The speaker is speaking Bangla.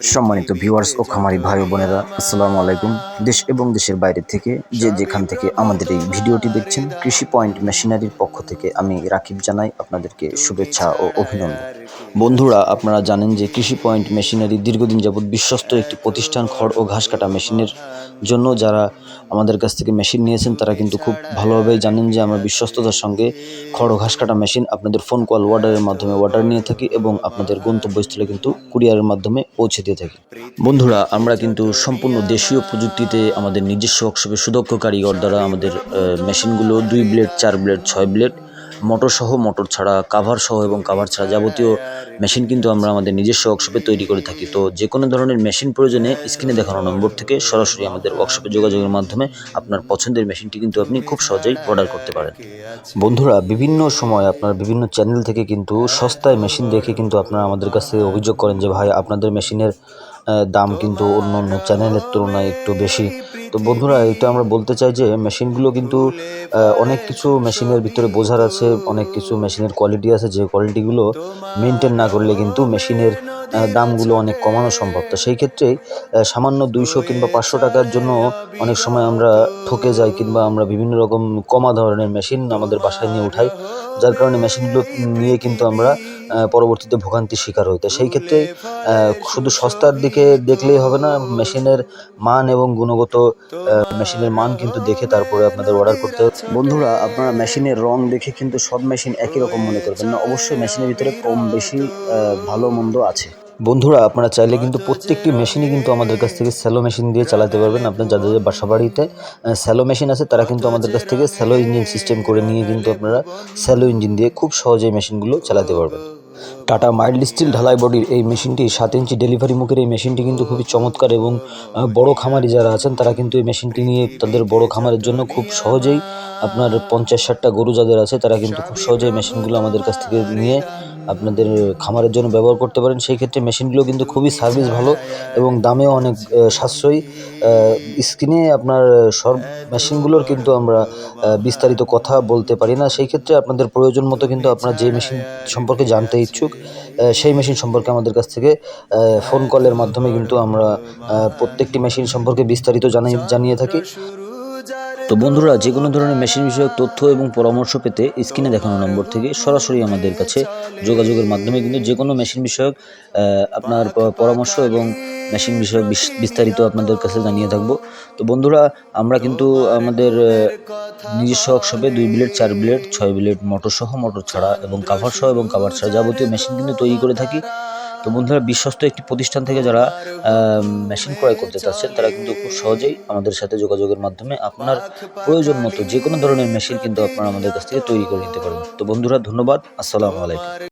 সম্মানিত ভিউয়ার্স ও খামারি ভাই বোনেরা, আসসালামু আলাইকুম। দেশ এবং দেশের বাইরে থেকে যে যেখান থেকে আমাদের এই ভিডিওটি দেখছেন, কৃষি পয়েন্ট মেশিনারির পক্ষ থেকে আমি রাকিব জানাই আপনাদেরকে শুভেচ্ছা ও অভিনন্দন। বন্ধুরা, আপনারা জানেন যে কৃষি পয়েন্ট মেশিনারি দীর্ঘদিন যাবৎ বিশ্বস্ত একটি প্রতিষ্ঠান খড় ও ঘাস কাটা মেশিনের জন্য যারা আমাদের কাছ থেকে মেশিন নিয়েছেন, তারা কিন্তু খুব ভালোভাবেই জানেন যে আমরা বিশ্বস্ততার সঙ্গে খড় ও ঘাস কাটা মেশিন আপনাদের ফোন কল অর্ডারের মাধ্যমে অর্ডার নিয়ে থাকি এবং আপনাদের গন্তব্যস্থলে কিন্তু কুরিয়ারের মাধ্যমে পৌঁছে দিয়ে থাকি। বন্ধুরা, আমরা কিন্তু সম্পূর্ণ দেশীয় প্রযুক্তিতে আমাদের নিজস্ব ওয়ার্কশপে সুদক্ষ কারিগর দ্বারা আমাদের মেশিনগুলো দুই ব্লেড চার ব্লেড ছয় ব্লেড মোটর সহ, মোটর ছাড়া কাভার সহ এবং কাভার ছাড়া যাবতীয় মেশিন কিন্তু আমরা আমাদের নিজস্ব ওয়ার্কশপে তৈরি করে থাকি। তো যে কোনো ধরনের মেশিন প্রয়োজনে স্ক্রিনে দেখানো নম্বর থেকে সরাসরি আমাদের ওয়ার্কশপে যোগাযোগের মাধ্যমে আপনার পছন্দের মেশিনটি কিন্তু আপনি খুব সহজেই অর্ডার করতে পারেন। বন্ধুরা, বিভিন্ন সময় আপনার বিভিন্ন চ্যানেল থেকে কিন্তু সস্তায় মেশিন দেখে কিন্তু আপনারা আমাদের কাছে অভিযোগ করেন যে, ভাই, আপনাদের মেশিনের দাম কিন্তু অন্য অন্য চ্যানেলের তুলনায় একটু বেশি। তো বন্ধুরা, এটা আমরা বলতে চাই যে মেশিনগুলো কিন্তু অনেক কিছু মেশিনের ভিতরে বোঝার আছে, অনেক কিছু মেশিনের কোয়ালিটি আছে, যে কোয়ালিটিগুলো মেনটেন না করলে কিন্তু মেশিনের দামগুলো অনেক কমানো সম্ভব। তো সেই ক্ষেত্রে সামান্য দুইশো কিংবা পাঁচশো টাকার জন্য অনেক সময় আমরা ঠকে যাই কিংবা আমরা বিভিন্ন রকম কমা ধরনের মেশিন আমাদের বাসায় নিয়ে উঠাই, যার কারণে মেশিনগুলো নিয়ে কিন্তু আমরা পরবর্তীতে ভোগান্তির শিকার হই। তো সেই ক্ষেত্রে শুধু সস্তার দিকে দেখলেই হবে না, মেশিনের মান এবং গুণগত মেশিনের মান কিন্তু দেখে তারপরে আপনাদের অর্ডার করতে হবে। বন্ধুরা, আপনারা মেশিনের রং দেখে কিন্তু সব মেশিন একই রকম মনে করবেন না। অবশ্যই মেশিনের ভিতরে কম বেশি ভালো মন্দ আছে। বন্ধুরা, আপনারা চাইলে কিন্তু প্রত্যেকটি মেশিনই কিন্তু আমাদের কাছ থেকে স্যালো মেশিন দিয়ে চালাতে পারবেন। আপনার যাদের বাসা বাড়িতে স্যালো মেশিন আছে, তারা কিন্তু আমাদের কাছ থেকে স্যালো ইঞ্জিন সিস্টেম করে নিয়ে কিন্তু আপনারা স্যালো ইঞ্জিন দিয়ে খুব সহজেই মেশিনগুলো চালাতে পারবেন। টাটা মাইল্ড স্টিল ঢালাই বডির এই মেশিনটি সাত ইঞ্চি ডেলিভারি মুখের এই মেশিনটি কিন্তু খুবই চমৎকার এবং বড় খামারি যারা আছেন, তারা কিন্তু এই মেশিনটি নিয়ে তাদের বড় খামারের জন্য খুব সহজেই আপনার পঞ্চাশ ষাটটা গরু যাদের আছে, তারা কিন্তু খুব সহজেই মেশিনগুলো আমাদের কাছ থেকে নিয়ে আপনাদের খামারের জন্য ব্যবহার করতে পারেন। সেই ক্ষেত্রে মেশিনগুলো কিন্তু খুবই সার্ভিস ভালো এবং দামেও অনেক সাশ্রয়ী। স্ক্রিনে আপনার সব মেশিনগুলোর কিন্তু আমরা বিস্তারিত কথা বলতে পারি না। সেই ক্ষেত্রে আপনাদের প্রয়োজন মতো কিন্তু আপনারা যে মেশিন সম্পর্কে জানতে ইচ্ছুক সেই মেশিন সম্পর্কে আমাদের কাছ থেকে ফোন কলের মাধ্যমে কিন্তু আমরা প্রত্যেকটি মেশিন সম্পর্কে বিস্তারিত জানাই, জানিয়ে থাকি। তো বন্ধুরা, যে কোনো ধরনের মেশিন বিষয়ক তথ্য এবং পরামর্শ পেতে স্ক্রিনে দেখানো নম্বর থেকে সরাসরি আমাদের কাছে যোগাযোগের মাধ্যমে কিন্তু যে কোনো মেশিন বিষয়ক আপনার পরামর্শ এবং মেশিন বিষয়ক বিস- বিস্তারিত আপনাদের কাছে জানিয়ে থাকব। তো বন্ধুরা, আমরা কিন্তু আমাদের নিজস্ব ওয়ার্কশপে দুই ব্লেড চার ব্লেড ছয় ব্লেড মোটর সহ মোটর ছাড়া এবং কাভার সহ এবং কাভার ছাড়া যাবতীয় মেশিন কিন্তু তৈরি করে থাকি। তো বন্ধুরা, বিশ্বস্ত একটি প্রতিষ্ঠান থেকে যারা মেশিন ক্রয় করতে চাচ্ছেন, তারা কিন্তু খুব সহজেই আমাদের সাথে যোগাযোগের মাধ্যমে আপনার প্রয়োজন মতো যে কোনো ধরনের মেশিন কিন্তু আপনারা আমাদের কাছ থেকে তৈরি করে নিতে পারবেন। তো বন্ধুরা, ধন্যবাদ। আসসালামু আলাইকুম।